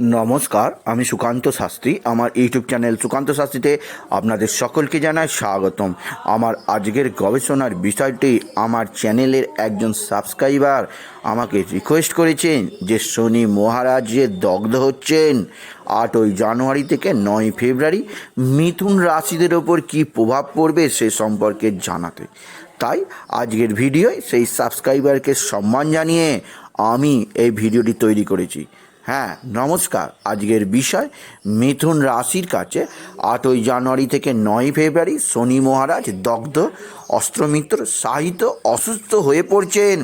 নমস্কার, আমি সুকান্ত শাস্ত্রী। আমার ইউটিউব চ্যানেল সুকান্ত শাস্ত্রীতে আপনাদের সকলকে জানাই স্বাগতম। আমার আজকের গবেষণার বিষয়টি, আমার চ্যানেলের একজন সাবস্ক্রাইবার আমাকে রিকোয়েস্ট করেছেন যে শনি মহারাজ যে দগ্ধ হচ্ছেন, আটই জানুয়ারি থেকে নয় ফেব্রুয়ারি মিথুন রাশিদের ওপর কী প্রভাব পড়বে সে সম্পর্কে জানাতে। তাই আজকের ভিডিওয় সেই সাবস্ক্রাইবারকে সম্মান জানিয়ে আমি এই ভিডিওটি তৈরি করেছি। হ্যাঁ নমস্কার। আজকের বিষয়, মিথুন রাশির কাছে আটই জানুয়ারি থেকে নয় ফেব্রুয়ারি শনি মহারাজ দগ্ধ, অস্ত্রমিত্র সাহিত্য অসুস্থ হয়ে পড়ছেন।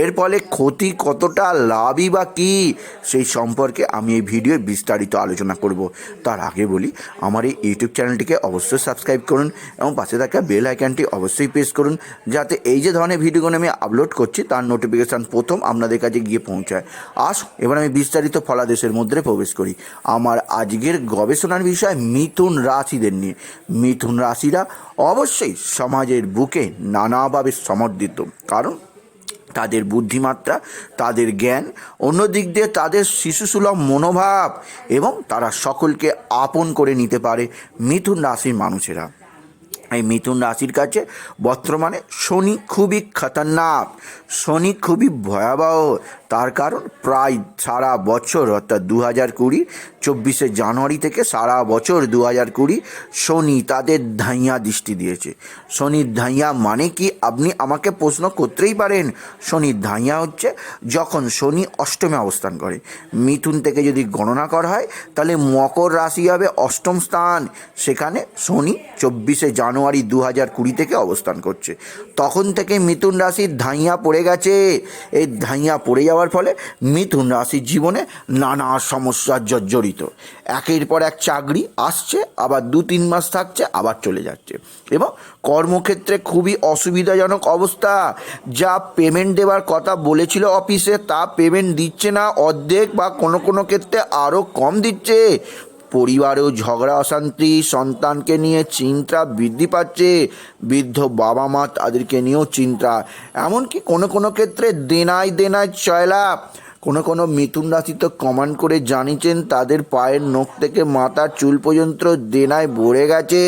এর ফলে ক্ষতি কতটা, লাভই বা কী, সেই সম্পর্কে আমি এই ভিডিও বিস্তারিত আলোচনা করব। তার আগে বলি, আমার এই ইউটিউব চ্যানেলটিকে অবশ্যই সাবস্ক্রাইব করুন এবং পাশে থাকা বেল আইকনটি অবশ্যই প্রেস করুন, যাতে এই যে ধরনের ভিডিওগুলো আমি আপলোড করছি, তার নোটিফিকেশান প্রথম আপনাদের কাছে গিয়ে পৌঁছায়। আস এবার আমি বিস্তারিত ফলাদেশের মধ্যে প্রবেশ করি। আমার আজকের গবেষণার বিষয় মিথুন রাশিদের নিয়ে। মিথুন রাশিরা অবশ্যই সমাজের বুকে নানাভাবে সমর্থিত কারণ তাদের বুদ্ধিমাত্রা তাদের জ্ঞান অন্য দিক দিয়ে তাদের শিশুসুলভ মনোভাব এবং তারা সকলকে আপন করে নিতে পারে মিথুন রাশির মানুষেরা। এই মিথুন রাশির কাছে বর্তমানে শনি খুবই খতরনাক, শনি খুবই ভয়াবহ তার কারণ প্রায় সারা বছর, অর্থাৎ দু হাজার কুড়ি, চব্বিশে জানুয়ারি থেকে সারা বছর দু হাজার কুড়ি শনি তাদের ধাইয়া দৃষ্টি দিয়েছে। শনির ধাইয়া মানে কি? আপনি আমাকে প্রশ্ন করতেই পারেন। শনির ধাইয়া হচ্ছে যখন শনি অষ্টমে অবস্থান করে। মিথুন থেকে যদি গণনা করা হয়, তাহলে মকর রাশি হবে অষ্টম স্থান। সেখানে শনি চব্বিশে জানুয়ারি দু হাজার কুড়ি থেকে অবস্থান করছে। তখন থেকে মিথুন রাশির ধাইয়া পড়ে গেছে। এই ধাইয়া পড়ে যাওয়ার ফলে মিথুন রাশির জীবনে নানা সমস্যার জর্জরিত। একের পর এক চাকরি আসছে, আবার দু তিন মাস থাকছে, আবার চলে যাচ্ছে। এবং কর্মক্ষেত্রে খুবই অসুবিধাজনক অবস্থা। যা পেমেন্ট দেওয়ার কথা বলেছিল অফিসে তা পেমেন্ট দিচ্ছে না, অর্ধেক বা কোনো কোনো ক্ষেত্রে আরও কম দিচ্ছে। পরিবারেও ঝগড়া, অশান্তি, সন্তানকে নিয়ে চিন্তা বৃদ্ধি পাচ্ছে। বৃদ্ধ বাবা মা তাদেরকে নিয়েও চিন্তা। এমনকি কোনো কোনো ক্ষেত্রে দেনায় দেনায় চয়লা। কোনো কোনো মিথুন রাশি তো কমান্ড করে জানিয়েছেন, তাদের পায়ের নখ থেকে মাথার চুল পর্যন্ত দেনায় ভরে গেছে।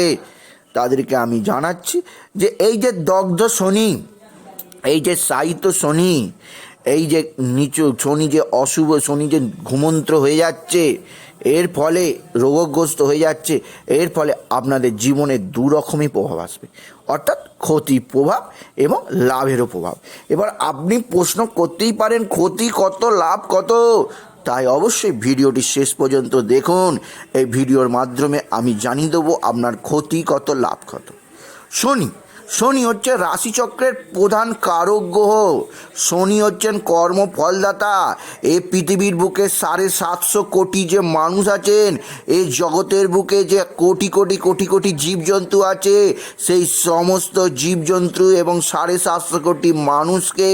তাদেরকে আমি জানাচ্ছি যে, এই যে দগ্ধ শনি, এই যে সাহিত্য শনি, এই যে নিচু শনি যে অশুভ শনি যে ঘুমন্ত্র হয়ে যাচ্ছে এর ফলে রোগগ্রস্ত হয়ে যাচ্ছে, এর ফলে আপনাদের জীবনে দু রকমই প্রভাব আসবে। অর্থাৎ ক্ষতি প্রভাব এবং লাভেরও প্রভাব। এবার আপনি প্রশ্ন করতেই পারেন, ক্ষতি কত, লাভ কত? তাই অবশ্যই ভিডিওটি শেষ পর্যন্ত দেখুন। এই ভিডিওর মাধ্যমে আমি জানিয়ে দেবো আপনার ক্ষতি কত, লাভ কত। শনি। শনি হচ্ছে রাশিচক্রের প্রধান কারক গ্রহ। শনি হচ্ছেন কর্মফলদাতা। এ পৃথিবীর বুকে সাড়ে সাতশো কোটি যে মানুষ আছেন এই জগতের বুকে যে কোটি কোটি কোটি কোটি জীবজন্তু আছে, সেই সমস্ত জীবজন্তু এবং সাড়ে সাতশো কোটি মানুষকে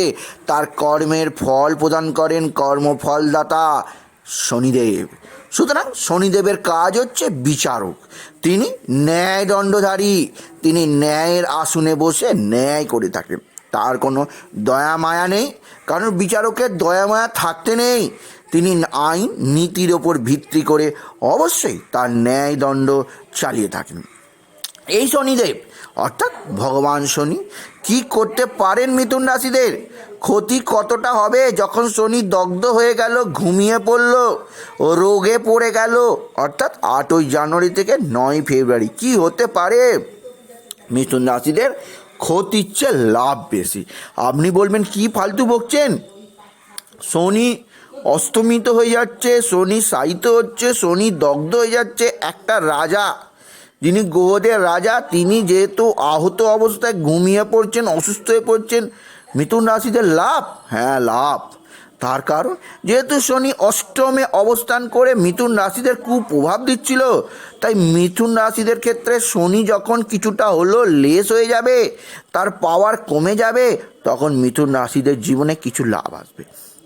তার কর্মের ফল প্রদান করেন কর্মফলদাতা শনিদেব। সুতরাং শনিদেবের কাজ হচ্ছে বিচারক। তিনি ন্যায় দণ্ডধারী তিনি ন্যায়ের আসনে বসে ন্যায় করে থাকেন। তার কোনো দয়া মায়া নেই, কারণ বিচারকের দয়া মায়া থাকতে নেই। তিনি আইন, নীতির ওপর ভিত্তি করে অবশ্যই তার ন্যায় দণ্ড চালিয়ে থাকেন। এই শনিদেব, অর্থাৎ ভগবান শনি, কি করতে পারেন মিথুন রাশিদের? ক্ষতি কতটা হবে যখন শনি দগ্ধ হয়ে গেল, ঘুমিয়ে পড়ল ও রোগে পড়ে গেল, অর্থাৎ আটই জানুয়ারি থেকে নয় ফেব্রুয়ারি, কি হতে পারে? মিথুন রাশিদের ক্ষতির চেয়ে লাভ বেশি। আপনি বলবেন, কি ফালতু বকছেন? শনি অস্তমিত হয়ে যাচ্ছে, শনি সাহিত্য হচ্ছে, শনি দগ্ধ হয়ে যাচ্ছে, একটা রাজা। যিনি গ্রহদের রাজা, তিনি যেহেতু আহত অবস্থায় ঘুমিয়ে পড়ছেন, অসুস্থ হয়ে পড়ছেন, মিথুন রাশিদের লাভ? হ্যাঁ লাভ। তার কারণ, যেহেতু শনি অষ্টমে অবস্থান করে মিথুন রাশিদের কুপ্রভাব দিচ্ছিল, তাই মিথুন রাশিদের ক্ষেত্রে শনি যখন কিছুটা হলো লেস হয়ে যাবে, তার পাওয়ার কমে যাবে, তখন মিথুন রাশিদের জীবনে কিছু লাভ আসবে।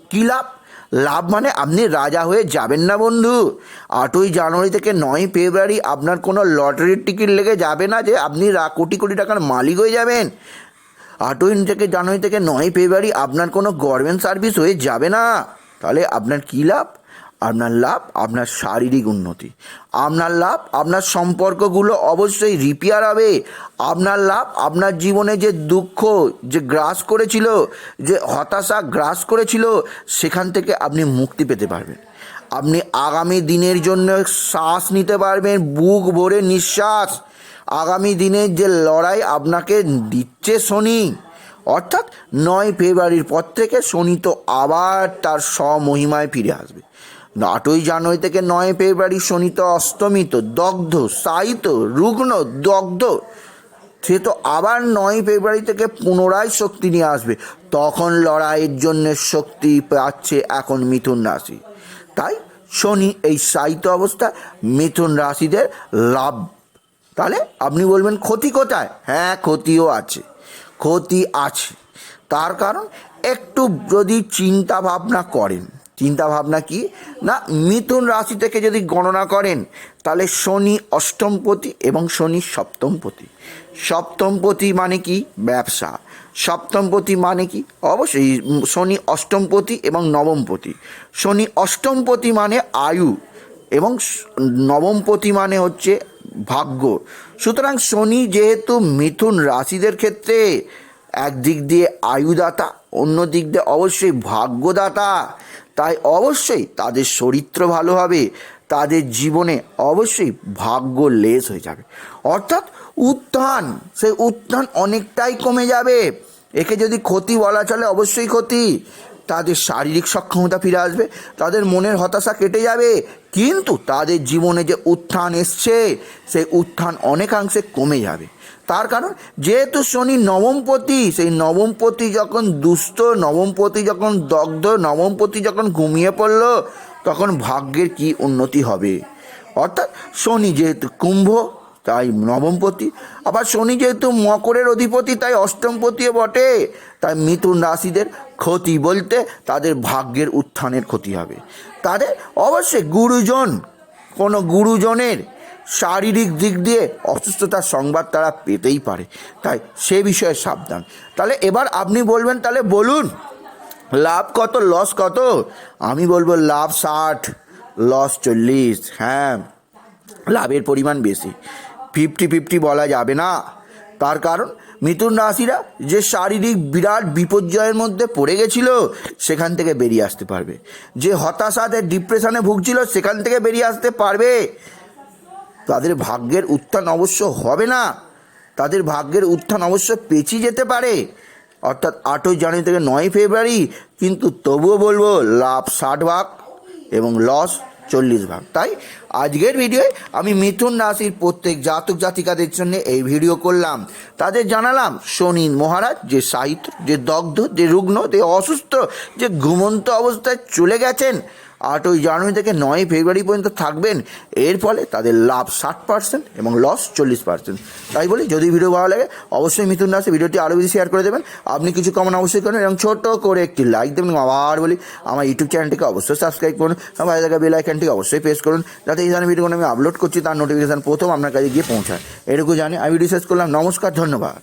কী লাভ? লাভ মানে আপনি রাজা হয়ে যাবেন না, বন্ধু। আটই জানুয়ারি থেকে নয় ফেব্রুয়ারি আপনার কোনো লটারির টিকিট লেগে যাবে না যে আপনি কোটি কোটি টাকার মালিক হয়ে যাবেন। আটই থেকে জানুয়ারি থেকে নয় ফেব্রুয়ারি আপনার কোনো গভর্নমেন্ট সার্ভিস হয়ে যাবে না। তাহলে আপনার কী লাভ? আপনার লাভ, আপনার শারীরিক উন্নতি। আপনার লাভ, আপনার সম্পর্কগুলো অবশ্যই রিপেয়ার হবে। আপনার লাভ, আপনার জীবনে যে দুঃখ যে গ্রাস করেছিল, যে হতাশা গ্রাস করেছিল, সেখান থেকে আপনি মুক্তি পেতে পারবেন। আপনি আগামী দিনের জন্য শ্বাস নিতে পারবেন, বুক ভরে নিঃশ্বাস। আগামী দিনের যে লড়াই আপনাকে দিচ্ছে শনি, অর্থাৎ নয় ফেব্রুয়ারির পর থেকে শনি তো আবার তার স্বমহিমায় ফিরে আসবে। আটই জানুয়ারি থেকে নয় ফেব্রুয়ারি শনি তো অস্তমিত দগ্ধ সাহিত রুগ্ন, দগ্ধ। সে তো আবার নয় ফেব্রুয়ারি থেকে পুনরায় শক্তি নিয়ে আসবে। তখন লড়াইয়ের জন্য শক্তি পাচ্ছে এখন মিথুন রাশি। তাই শনি এই সাহিত্য অবস্থা, মিথুন রাশিদের লাভ। তাহলে আপনি বলবেন, ক্ষতি কোথায়? হ্যাঁ ক্ষতিও আছে, ক্ষতি আছে। তার কারণ একটু যদি চিন্তা ভাবনা করেন চিন্তা ভাবনা কি? না, মিথুন রাশি থেকে যদি গণনা করেন, তাহলে শনি অষ্টমপতি এবং শনি সপ্তমপতি। সপ্তমপতি মানে কি? ব্যবসা। সপ্তমপতি মানে কি? অবশ্যই, শনি অষ্টমপতি এবং নবমপতি। শনি অষ্টমপতি মানে আয়ু এবং নবমপতি মানে হচ্ছে ভাগ্য। সুতরাং শনি যেহেতু মিথুন রাশিদের ক্ষেত্রে একদিক দিয়ে আয়ুদাতা অন্য দিক দিয়ে অবশ্যই ভাগ্যদাতা। তাই অবশ্যই তাদের চরিত্র ভালো হবে, তাদের জীবনে অবশ্যই ভাগ্য লেস হয়ে যাবে। অর্থাৎ উত্থান, সেই উত্থান অনেকটাই কমে যাবে। একে যদি ক্ষতি বলা চলে, অবশ্যই ক্ষতি। তাদের শারীরিক সক্ষমতা ফিরে আসবে, তাদের মনের হতাশা কেটে যাবে। কিন্তু তাদের জীবনে যে উত্থান এসছে, সেই উত্থান অনেকাংশে কমে যাবে। তার কারণ, যেহেতু শনি নবমপতি, সেই নবমপতি যখন দুস্থ নবমপতি যখন দগ্ধ, নবমপতি যখন ঘুমিয়ে পড়ল, তখন ভাগ্যের কি উন্নতি হবে? অর্থাৎ শনি যেহেতু কুম্ভ, তাই নবমপতি, আবার শনি যেহেতু মকরের অধিপতি, তাই অষ্টমপতিও বটে। তাই মিথুন রাশিদের ক্ষতি বলতে তাদের ভাগ্যের উত্থানের ক্ষতি হবে। তাদের অবশ্যই গুরুজন, কোনো গুরুজনের শারীরিক দিক দিয়ে অসুস্থতার সংবাদ তারা পেতেই পারে। তাই সে বিষয়ে সাবধান। তাহলে এবার আপনি বলবেন, তাহলে বলুন, লাভ কত লস কত? আমি বলব, লাভ ষাট লস চল্লিশ হ্যাঁ। লাভের পরিমাণ বেশি। ফিফটি ফিফটি বলা যাবে না। তার কারণ মিথুন রাশিরা যে শারীরিক বিরাট বিপর্যয়ের মধ্যে পড়ে গেছিল, সেখান থেকে বেরিয়ে আসতে পারবে। যে হতাশাতে ডিপ্রেশনে ভুগছিল, সেখান থেকে বেরিয়ে আসতে পারবে। তাদের ভাগ্যের উত্থান অবশ্য হবে না। তাদের ভাগ্যের উত্থান অবশ্য পেঁচিয়ে যেতে পারে। অর্থাৎ আটই জানুয়ারি থেকে নয় ফেব্রুয়ারি, কিন্তু তবুও বলব, লাভ ষাট ভাগ এবং লস চল্লিশ ভাগ। তাই আজকের ভিডিওয়ে আমি মিথুন রাশির প্রত্যেক জাতক জাতিকাদের জন্য এই ভিডিও করলাম। তাদের জানালাম, শনি মহারাজ যে সাহিত্য, যে দগ্ধ, যে রুগ্ন, যে অসুস্থ, যে ঘুমন্ত অবস্থায় চলে গেছেন আটই জানুয়ারি থেকে নয় ফেব্রুয়ারি পর্যন্ত থাকবেন। এর ফলে তাদের লাভ ষাট পার্সেন্ট এবং লস চল্লিশ পার্সেন্ট তাই বলি, যদি ভিডিও ভালো লাগে, অবশ্যই মিথুন রাশি ভিডিওটি আরও বেশি শেয়ার করে দেবেন। আপনি কিছু কমন অবশ্যই করেন এবং ছোট করে একটি লাইক দেবেন এবং আবার বলি, আমার ইউটিউব চ্যানেলটিকে অবশ্যই সাবস্ক্রাইব করুন আমার ভালো লাগা বেল আইকনটিকে অবশ্যই প্রেস করুন যাতে এই ধরনের ভিডিওগুলো আমি আপলোড করছি, তার নোটিফিকেশান প্রথম আপনার কাছে গিয়ে পৌঁছায়। এটুকু জানি, আমি ভিডিও শেষ করলাম। নমস্কার, ধন্যবাদ।